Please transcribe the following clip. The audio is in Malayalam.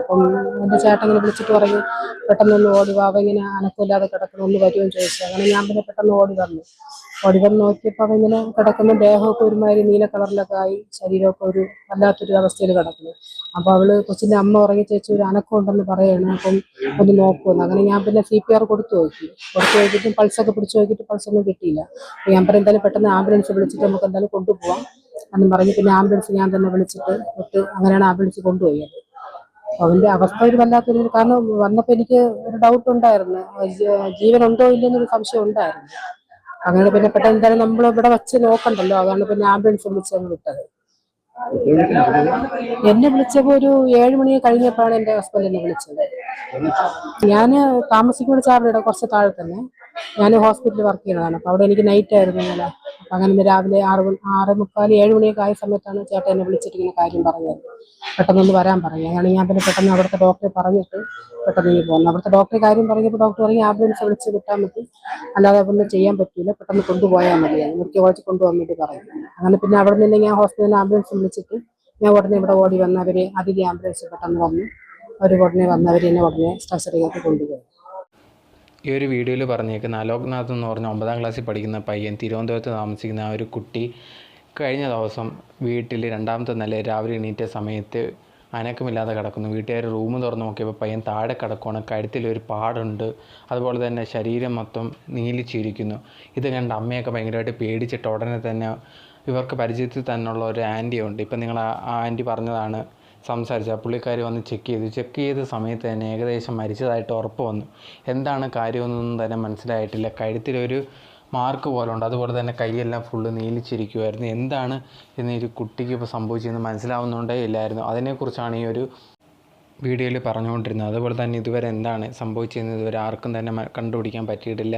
അപ്പം എന്റെ ചേട്ടൻ വിളിച്ചിട്ട് പറഞ്ഞു പെട്ടെന്നൊന്ന് ഓടി വാ. അവൻ ഇങ്ങനെ അനക്കമില്ലാതെ കിടക്കണം ഒന്ന് വരുമെന്ന് ചോദിച്ചു. അങ്ങനെ ഞാൻ പിന്നെ പെട്ടെന്ന് ഓടി വന്നു. ഓടി വന്ന് നോക്കിയപ്പോൾ അവ ഇങ്ങനെ കിടക്കുന്ന. ദേഹമൊക്കെ ഒരുമാതിരി നീല കളറിലൊക്കെ ആയി. ശരീരമൊക്കെ ഒരു വല്ലാത്തൊരു അവസ്ഥയിൽ കിടക്കുന്നു. അപ്പോൾ അവൾ കൊച്ചിന്റെ അമ്മ ഉറങ്ങി ചേച്ചി ഒരു അനക്കം ഉണ്ടെന്ന് പറയാണ്. അപ്പം ഒന്ന് നോക്കുമെന്ന് അങ്ങനെ ഞാൻ പിന്നെ സി പി ആർ കൊടുത്തു നോക്കി. കൊടുത്തു നോക്കിയിട്ടും പൾസൊക്കെ പിടിച്ചു നോക്കിയിട്ട് പൾസൊന്നും കിട്ടിയില്ല. ഞാൻ പറയും എന്തായാലും പെട്ടെന്ന് ആംബുലൻസ് വിളിച്ചിട്ട് നമുക്ക് എന്തായാലും കൊണ്ടുപോകാം എന്ന് പറഞ്ഞ് പിന്നെ ആംബുലൻസ് ഞാൻ തന്നെ വിളിച്ചിട്ട് വിട്ട് അങ്ങനെയാണ് ആംബുലൻസ് കൊണ്ടുപോയത്. അവന്റെ അവസ്ഥ ഒരു വല്ലാത്തൊരു കാരണം വന്നപ്പോൾ എനിക്ക് ഒരു ഡൗട്ട് ഉണ്ടായിരുന്നു. ജീവനുണ്ടോ ഇല്ലെന്നൊരു സംശയം ഉണ്ടായിരുന്നു. അങ്ങനെ പിന്നെ പെട്ടെന്ന് എന്തായാലും നമ്മൾ ഇവിടെ വെച്ച് നോക്കണ്ടല്ലോ. അതാണ് പിന്നെ ആംബുലൻസ് വിളിച്ച് വിട്ടത്. എന്നെ വിളിച്ചപ്പോൾ ഒരു ഏഴ് മണി കഴിഞ്ഞപ്പോഴാണ് എന്റെ ഹസ്ബൻഡ് എന്നെ വിളിച്ചത്. ഞാൻ താമസിക്കുന്ന ചാവടിയുടെ കുറച്ച് താഴെ തന്നെ. ഞാൻ ഹോസ്പിറ്റലിൽ വർക്ക് ചെയ്യുന്നതാണ്. അപ്പോൾ അവിടെ എനിക്ക് നൈറ്റ് ആയിരുന്നു ഇന്നലെ. അങ്ങനെ രാവിലെ ആറ് മണി ആറ് മുക്കാൽ ഏഴ് മണിയൊക്കെ ആയ സമയത്താണ് ചേട്ടൻ എന്നെ വിളിച്ചിട്ട് ഇങ്ങനെ കാര്യം പറഞ്ഞത്. പെട്ടെന്നൊന്ന് വരാൻ പറഞ്ഞു. അങ്ങനെ ഞാൻ പിന്നെ പെട്ടെന്ന് അവിടുത്തെ ഡോക്ടറെ പറഞ്ഞിട്ട് പെട്ടെന്ന് ഇനി പോകുന്നു അവിടുത്തെ ഡോക്ടറെ കാര്യം പറഞ്ഞപ്പോൾ ഡോക്ടർ പറഞ്ഞു ആംബുലൻസ് വിളിച്ച് വിട്ടാൽ മതി. അല്ലാതെ ഒന്നും ചെയ്യാൻ പറ്റില്ല പെട്ടെന്ന് കൊണ്ടുപോയാൽ മതി. മുറിക്ക് കുഴച്ച് കൊണ്ടുപോകാൻ വേണ്ടി അങ്ങനെ പിന്നെ അവിടെ നിന്ന് ഞാൻ ഹോസ്പിറ്റലിൽ ആംബുലൻസ് വിളിച്ചിട്ട് ഞാൻ ഉടനെ ഇവിടെ ഓടി വന്നവർ അതിഥി ആംബുലൻസ് പെട്ടെന്ന് വന്നു. അവർ ഉടനെ വന്നവർ എന്നെ ഉടനെ സ്ട്രെച്ചറിലേക്ക് കൊണ്ടുപോയി. ഈ ഒരു വീഡിയോയിൽ പറഞ്ഞേക്കുന്ന അലോക്നാഥ് എന്ന് പറഞ്ഞ ഒമ്പതാം ക്ലാസ്സിൽ പഠിക്കുന്ന പയ്യൻ തിരുവനന്തപുരത്ത് താമസിക്കുന്ന ആ ഒരു കുട്ടി കഴിഞ്ഞ ദിവസം വീട്ടിൽ രണ്ടാമത്തെ നില രാവിലെ എണീറ്റ സമയത്ത് അനക്കമില്ലാതെ കിടക്കുന്നു. വീട്ടുകാർ റൂം തുറന്ന് നോക്കിയപ്പോൾ പയ്യൻ താഴെ കിടക്കുകയാണ് കഴുത്തിലൊരു പാടുണ്ട്. അതുപോലെ തന്നെ ശരീരം മൊത്തം നീലിച്ചിരിക്കുന്നു ഇത് കണ്ട അമ്മയൊക്കെ ഭയങ്കരമായിട്ട് പേടിച്ചിട്ട് ഉടനെ തന്നെ ഇവർക്ക് പരിചയത്തിൽ തന്നെയുള്ള ഒരു ആന്റിയുണ്ട്. ഇപ്പം നിങ്ങൾ ആ ആന്റി പറഞ്ഞതാണ് സംസാരിച്ച പുള്ളിക്കാരി വന്ന് ചെക്ക് ചെയ്തു. ചെക്ക് ചെയ്ത സമയത്ത് തന്നെ ഏകദേശം മരിച്ചതായിട്ട് ഉറപ്പ് വന്നു. എന്താണ് കാര്യമെന്നൊന്നും തന്നെ മനസ്സിലായിട്ടില്ല. കഴുത്തിലൊരു മാർക്ക് പോലെ ഉണ്ട്. അതുപോലെ തന്നെ കൈയെല്ലാം ഫുള്ള് നീലിച്ചിരിക്കുമായിരുന്നു എന്താണ് എന്ന് ഈ കുട്ടിക്ക് ഇപ്പോൾ സംഭവിച്ചതെന്ന് മനസ്സിലാവുന്നുണ്ടേ ഇല്ലായിരുന്നു. അതിനെക്കുറിച്ചാണ് ഈ ഒരു വീഡിയോയിൽ പറഞ്ഞുകൊണ്ടിരുന്നത്. അതുപോലെ തന്നെ ഇതുവരെ എന്താണ് സംഭവിച്ചതെന്ന് ഇതുവരെ ആർക്കും തന്നെ കണ്ടുപിടിക്കാൻ പറ്റിയിട്ടില്ല.